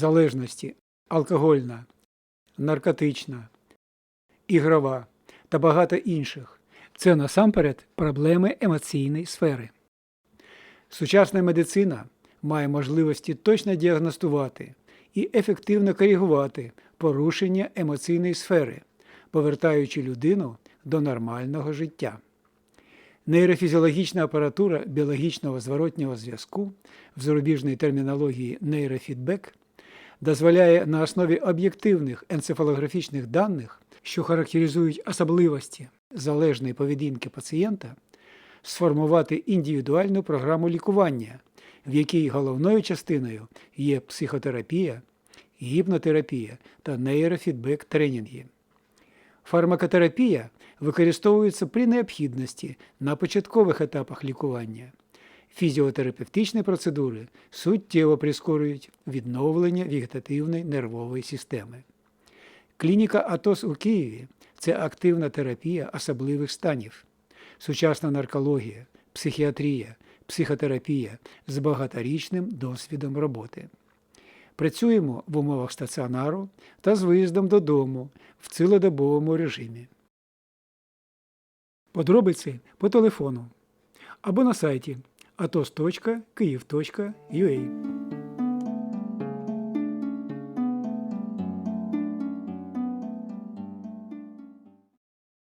залежності алкогольна, наркотична, ігрова та багато інших. Це насамперед проблеми емоційної сфери. Сучасна медицина має можливості точно діагностувати і ефективно коригувати порушення емоційної сфери, повертаючи людину до нормального життя. Нейрофізіологічна апаратура біологічного зворотнього зв'язку в зарубіжній термінології нейрофідбек дозволяє на основі об'єктивних енцефалографічних даних, що характеризують особливості залежної поведінки пацієнта, сформувати індивідуальну програму лікування, в якій головною частиною є психотерапія, гіпнотерапія та нейрофідбек тренінги. Фармакотерапія використовується при необхідності на початкових етапах лікування. Фізіотерапевтичні процедури суттєво прискорюють відновлення вегетативної нервової системи. Клініка АТОС у Києві це активна терапія особливих станів, сучасна наркологія, психіатрія, психотерапія з багаторічним досвідом роботи. Працюємо в умовах стаціонару та з виїздом додому в цілодобовому режимі. Подробиці по телефону або на сайті atos.kyiv.ua